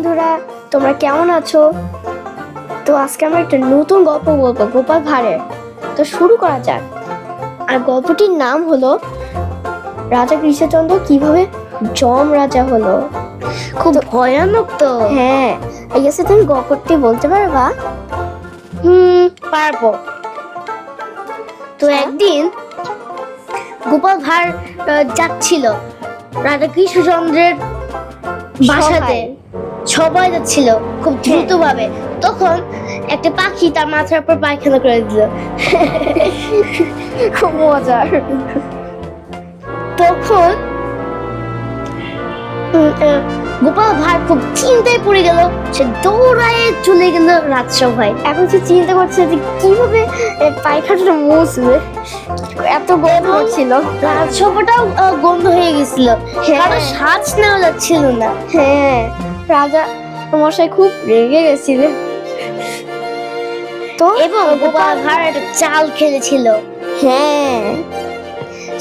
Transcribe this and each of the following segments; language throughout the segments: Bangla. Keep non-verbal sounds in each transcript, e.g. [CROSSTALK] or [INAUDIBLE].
বন্ধুরা তোমরা কেমন আছো? তো আজকে আমরা একটা নতুন গল্প বলব গোপাল ভাঁড়ের। তো শুরু করা যাক। আর গল্পটির নাম হলো রাজা কৃষ্ণচন্দ্র কীভাবে জম রাজা হলো। খুব ভয়ানক তো। হ্যাঁ এই আছে তুমি গল্পটি বলতে পারবা। হুম পারব। তো আচ্ছা। একদিন গোপাল ভাঁড় যাচ্ছিল রাজা কৃষ্ণচন্দ্রের বাসাতে। সবাই। যাচ্ছিল খুব দ্রুত ভাবে তখন একটা পাখি তার মাথার উপর পায়খানা করে দিল। [LAUGHS] খুব মজার। তখন গোপাল ভাঁড় খুব চিন্তায় পড়ে গেল। সে দৌড়ায় চলে গেল রাজসভায়। এখন সে চিন্তা করছে যে কীভাবে পায়খানাটা মুছবে? এত গরম ছিল রাজসভাটাও গন্ধ হয়ে গেছিল। হ্যাঁ। কারও শ্বাস নেওয়া যাচ্ছিল না। হ্যাঁ। রাজা মশাই খুব রেগে গেছিল। তো? এবং গোপাল ভাঁড় একটা চাল খেলেছিল। হ্যাঁ।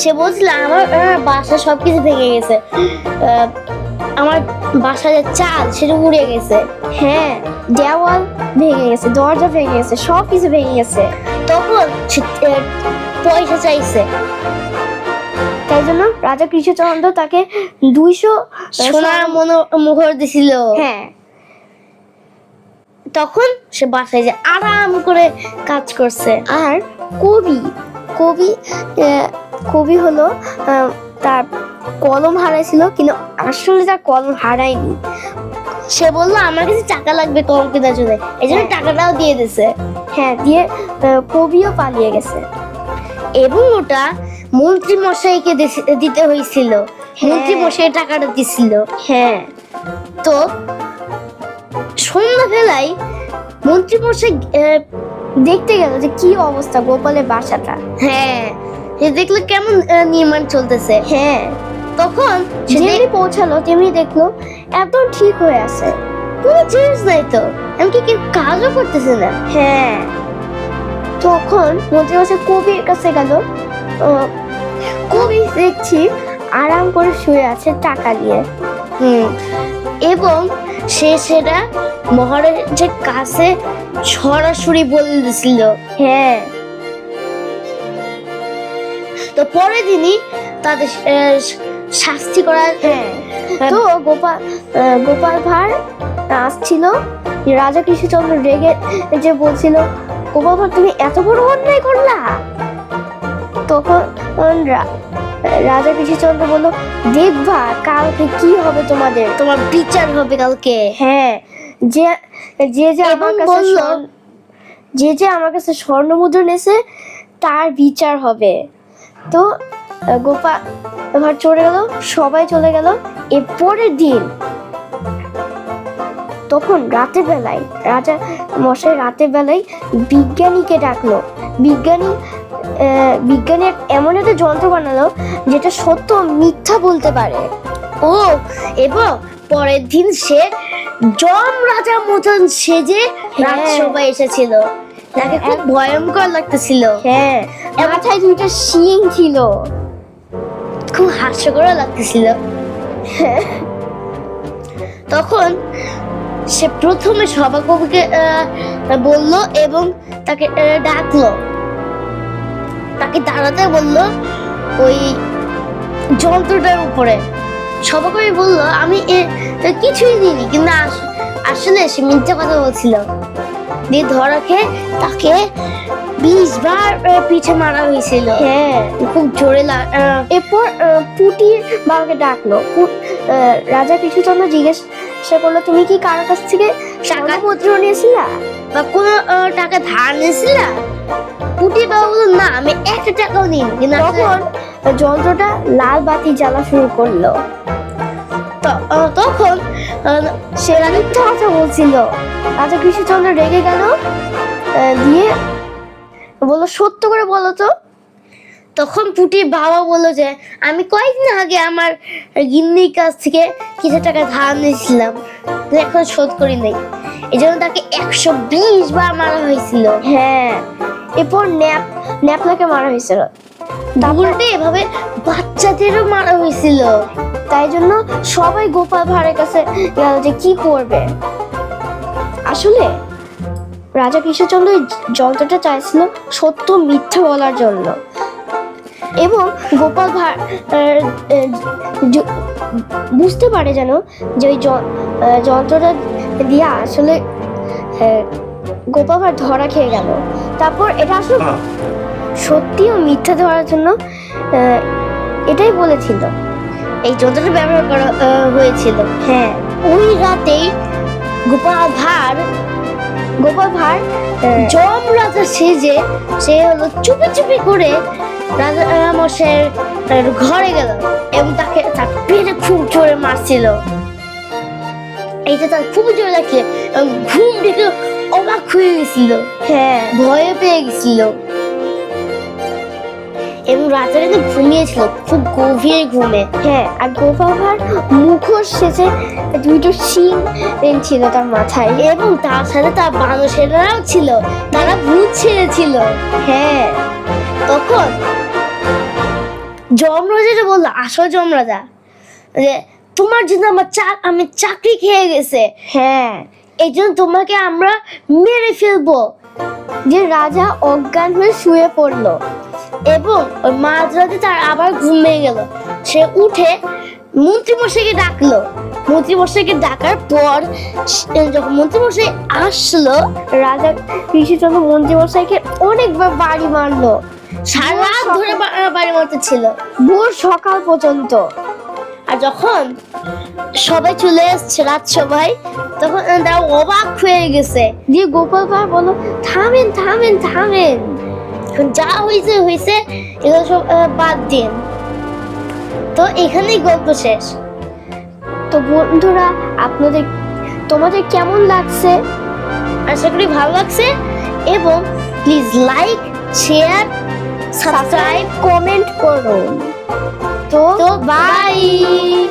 সে বলছিল আমার বাসা সবকিছু ভেঙে গেছে। আমার বাসার যে চাল সেটা উড়ে গেছে। হ্যাঁ দেওয়াল ভেঙে গেছে দরজা ভেঙে গেছে সব কিছু ভেঙে গেছে। তখন পয়সা চাইছে। তাই জন্য রাজা কৃষ্ণচন্দ্র তাকে দুইশো সোনার মোহর দিছিল। হ্যাঁ। তখন সে বাসায় যে আরাম করে কাজ করছে। আর কবি কবি কবি হলো তার কলম হারাইছিল কিন্তু আসলে তার কলম হারায়নি। সে বলল আমার কাছে টাকা লাগবে কম কেনার জন্য। এই জন্য হ্যাঁ। টাকাটাও দিয়ে দিছে। হ্যাঁ দিয়ে কবিও পালিয়ে গেছে। এবং ওটা মন্ত্রী মশাইকে দিতে হয়েছিল হ্যাঁ। মন্ত্রী মশাই টাকাটা দিছিল। হ্যাঁ। তো সন্ধ্যাবেলায় মন্ত্রী মশাই দেখতে গেল যে কি অবস্থা গোপালের বাসাটা। হ্যাঁ। সে দেখল কেমন নির্মাণ চলতেছে। হ্যাঁ। তখন যেমনি পৌঁছালো তেমনি দেখল এত ঠিক হয়ে আছে। কোনো জিনিস নাই তো। এমনকি কেউ কাজও করতেছে না। হ্যাঁ। তখন মন্ত্রী মশাই কবির কাছে গেল। কবি দেখছি আরাম করে শুয়ে আছে টাকা নিয়ে হুম এবং সে সেটা মহারাজের কাছে সরাসরি বলে দিছিল হ্যাঁ। তো পরের দিনই তাদের শাস্তি করার হ্যাঁ। তো গোপাল গোপাল ভাঁড় আসছিল। রাজা কৃষ্ণচন্দ্র রেগে যে বলছিল গোপাল ভাঁড় তুমি এত বড় অন্যায় করলা? তখন রাজা কৃষ্ণচন্দ্র বলল দেখবা কালকে কি হবে তোমাদের? তোমার বিচার হবে কালকে। হ্যাঁ যে যে যে আমার কাছে যে যে আমার কাছে স্বর্ণ মুদ্রা নেছে তার বিচার হবে। তো গোপাল এবার চলে গেল সবাই চলে গেল। এর পরের দিন তখন রাতের বেলায় রাজা মশাই রাতের বেলায় বিজ্ঞানীকে ডাকলো। বিজ্ঞানী বিজ্ঞানী এমন একটা যন্ত্র বানালো যেটা সত্য মিথ্যা বলতে পারে। ও এবং পরের দিন সে জম রাজার মতন সেজে হ্যাঁ। রাজসভায় এসেছিল। তাকে খুব ভয়ঙ্কর লাগতেছিল। হ্যাঁ। মাথায় দুইটা শিং ছিল। খুব হাস্যকর লাগতেছিল। তখন সে প্রথমে সভাকবিকে বলল এবং তাকে ডাকলো। তাকে দাঁড়াতে বলল ওই যন্ত্রটার উপরে। সভাকবি বলল আমি এ- কিছুই দিইনি কিন্তু আস- আসলে সে মিথ্যা কথা বলছিল। দিয়ে ধরা খেয়ে তাকে বিশ বার পিঠে মারা হয়েছিল। হ্যাঁ খুব জোরে এরপর পুটির বাবাকে ডাকলো। রাজা কৃষ্ণচন্দ্র জিজ্ঞাসা করল তুমি কি কারও কাছ থেকে টাকা মুদ্রা নিয়েছিলা? বা কোনো টাকা ধার নিয়েছিল? পুটি বাবা বলল না আমি একটা টাকাও নিই। তখন? যন্ত্রটা লাল বাতি জ্বালা শুরু করল। তখন সে মিথ্যা কথা বলছিল। রাজা কৃষ্ণচন্দ্র রেগে গেল দিয়ে বলল সত্য করে বলো তো। তখন পুটির বাবা বলল যে আমি কয়েকদিন আগে আমার গিন্নির কাছ থেকে কিছু টাকা ধার নিয়েছিলাম এখন শোধ করি নাই। এই জন্য তাকে একশো বিশ বার মারা হয়েছিল। হ্যাঁ। এরপর ন্যাপ ন্যাপলাকে মারা হয়েছিল। উল্টে এভাবে বাচ্চাদেরও মারা হয়েছিল। তাই জন্য সবাই গোপাল ভাঁড়ের কাছে গেল যে কি করবে। আসলে রাজা কৃষ্ণচন্দ্র এই যন্ত্রটা চাইছিল সত্য মিথ্যা বলার জন্য। এবং গোপাল ভাঁড় বুঝতে পারে যেন যে ওই যন্ত্রটা দিয়ে আসলে গোপাল ভাঁড় ধরা খেয়ে গেল। তারপর এটা আসলে সত্যি ও মিথ্যা ধরার জন্য আহ, এটাই বলেছিল। এই যন্ত্রটা ব্যবহার করা হয়েছিল। হ্যাঁ। ওই রাতেই গোপাল ভাঁড় গোপাল ভাঁড় আহ, জম রাজা সেজে সে হলো চুপি চুপি করে রাজা মশাইয়ের ঘরে গেল এবং তাকে তার পেটে খুব জোরে মারছিল। এইটা তার খুব জোরে লাগছে এবং ঘুম থেকে অবাক হয়ে গেছিল। হ্যাঁ। ভয়ে পেয়ে গেছিল। এবং কিন্তু ঘুমিয়েছিল খুব গভীর ঘুমে। হ্যাঁ। আর গোপাল ভাঁড় মুখোশ শেষে দুটো শিং ছিল তার মাথায়। এবং তার সাথে তার বানসেরাও ছিল তারা ভূত ছেড়েছিল। হ্যাঁ। তখন যমরাজা বলল আসো যমরাজা যে তোমার জন্য আমার চা আমি চাকরি খেয়ে গেছে। হ্যাঁ। এই জন্য তোমাকে আমরা মেরে ফেলব। যে রাজা অজ্ঞান হয়ে শুয়ে পড়ল এবং ওই মাঝরাতে তার আবার ঘুম ভেঙে গেল। সে উঠে মন্ত্রীমশাইকে ডাকলো। মন্ত্রীমশাইকে ডাকার পর যখন মন্ত্রীমশাই আসলো, রাজা কৃষ্ণচন্দ্র মন্ত্রীমশাইকে অনেকবার বাড়ি মারলো। সারা ধরে বাড়ি মারতে ছিল। ভোর সকাল পর্যন্ত। আর যখন সবাই চলে এসছে রাত সবাই তখন তারা অবাক হয়ে গেছে। দিয়ে গোপাল ভাঁড় বলল থামেন থামেন থামেন। যা হয়েছে হয়েছে এগুলো সব বাদ দিন। তো এখানেই গল্প শেষ। তো বন্ধুরা আপনাদের তোমাদের কেমন লাগছে? আশা করি ভালো লাগছে। এবং please like share subscribe comment করুন। Tô, tô bye. bye.